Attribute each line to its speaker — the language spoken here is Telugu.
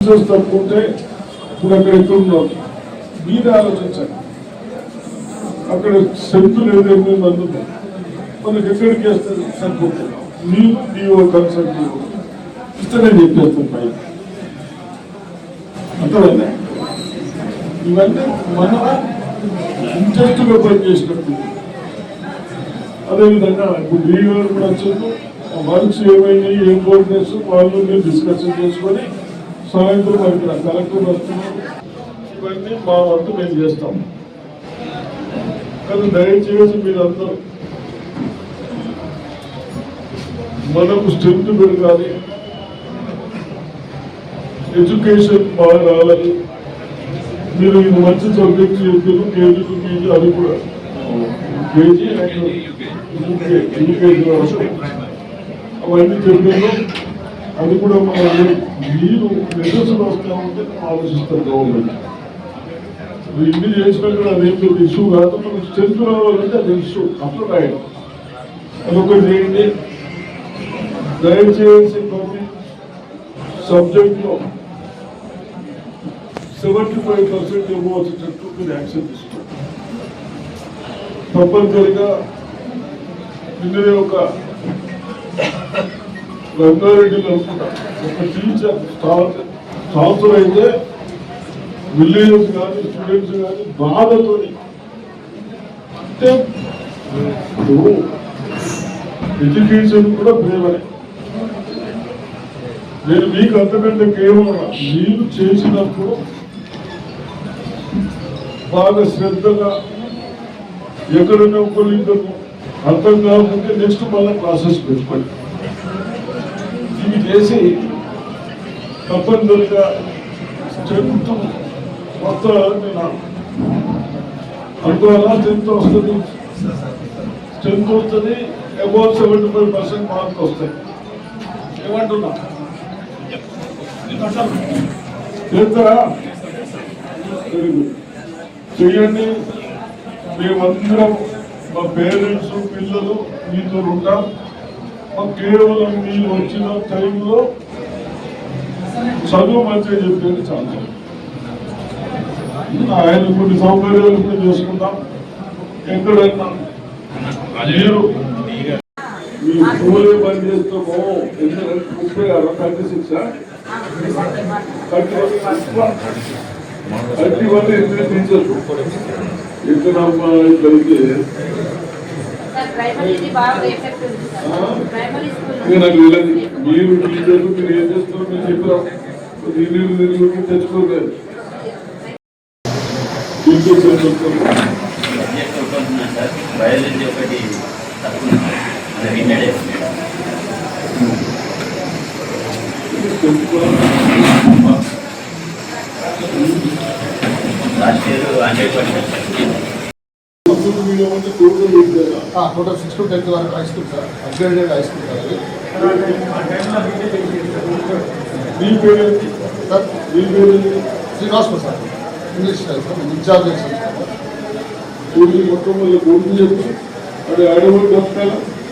Speaker 1: టీచర్స్ తప్పుకుంటే ఇప్పుడు అక్కడ ఎక్కడున్నాం మీద ఆలోచించండి. అక్కడ సెంతు ఏదైతే ఎనిమిది మనకి ఎక్కడికి వేస్తారు సరిపోతుంది. మీరు డిఓ కన్సల్ట్ ఇస్తే నేను చెప్పేస్తాను పైన అర్థమైందా? ఇవన్నీ మనం ఇంట్రెస్ట్గా పనిచేసినట్టు. అదేవిధంగా ఇప్పుడు డిఓ కూడా వచ్చారు. వర్క్స్ ఏమైనాయి ఏం ప్రోగ్రెస్ వాళ్ళు మేము డిస్కషన్ చేసుకొని సాయంత్రం మరి ఇక్కడ కలెక్టర్ వస్తున్నారు. ఇవన్నీ మా వంతు మేము చేస్తాం. కానీ దయచేసి మీరందరూ మనకు స్ట్రెంత్ పెరగాలి. ఎడ్యుకేషన్ బాగా రావాలి. మీరు ఇది మంచి సబ్జెక్ట్ చెప్పారు కేజీ కేజీ అది కూడా. కేజీ యూకేజీ అవన్నీ చెప్పారు అది కూడా మన మీరు నిదర్శనం వస్తా ఉంటే ఆలోచిస్తారు గవర్నమెంట్ ఇన్ని చేసినా కూడా అదేం పెద్ద ఇష్యూ కాదు మనకు స్ట్రెంత్ రావాలంటే అది ఇష్యూ అప్పుడు రాయండి అదొకటి చేయండి దయచేసి ప్రతి సబ్జెక్ట్లో సెవెంటీ ఫైవ్ పర్సెంట్ ఏమో వచ్చేటట్టు మీరు యాక్షన్ తీసుకోండి తప్పనిసరిగా నిన్ననే ఒక రంగారెడ్డిలో అనుకుంటా ఒక టీచర్ సంవత్సరం అయితే విలేజెస్ కానీ స్టూడెంట్స్ కానీ బాధతో అంటే ఎడ్యుకేషన్ కూడా ప్రేమనే నేను మీకు అంతకంటే కేవలం మీరు చేసినప్పుడు బాగా శ్రద్ధగా ఎక్కడైనా ఒకరిద్దరు అర్థం కాకపోతే నెక్స్ట్ మళ్ళీ ప్రాసెస్ పెట్టుకోండి. ఇవి చేసి తప్పనిసరిగా స్ట్రెంత్ మొత్తం నేను అనుకోవాలా? టెన్త్ వస్తుంది. టెన్త్ వస్తుంది. Above seventy five percent marks వస్తాయి. ఏమంటున్నా? చేస్తారా వెరీ గుడ్ చెయ్యండి. మేమందరం మా పేరెంట్స్ పిల్లలు మీతో ఉంటాం. మాకు కేవలం మీరు వచ్చిన టైంలో చదువు మంచిగా చెప్పేది చాలా. ఆయన కొన్ని సౌకర్యాలు కూడా చేసుకుంటాం ఎక్కడైనా మీరు మీరు స్కూలే బంద్ చేస్తామో ఎందుకంటే ముప్పై ఆరు thirty six thirty one thirty one ఇక్కడ ఇక్కడికి
Speaker 2: ప్రైమరీ బాగా ఎఫెక్ట్ ఉంది సార్. ప్రైమరీ
Speaker 1: నేను నాకు
Speaker 2: స్కూల్
Speaker 1: వెళ్ళదు మీరు టీచర్లు మీరు ఏం చేస్తారో నేను చెప్పాం నీళ్ళు నీళ్ళు తెచ్చుకోలేదు.
Speaker 3: బయాలజీ ఒకటి. Last year hundred percent
Speaker 4: total six to tenth వరకు high school sir. Upgraded high school sir
Speaker 1: మీ
Speaker 4: సార్
Speaker 1: మీ
Speaker 4: Srinivas sir. English sir incharge
Speaker 1: Koti మొత్తం కోటి చెప్పు అది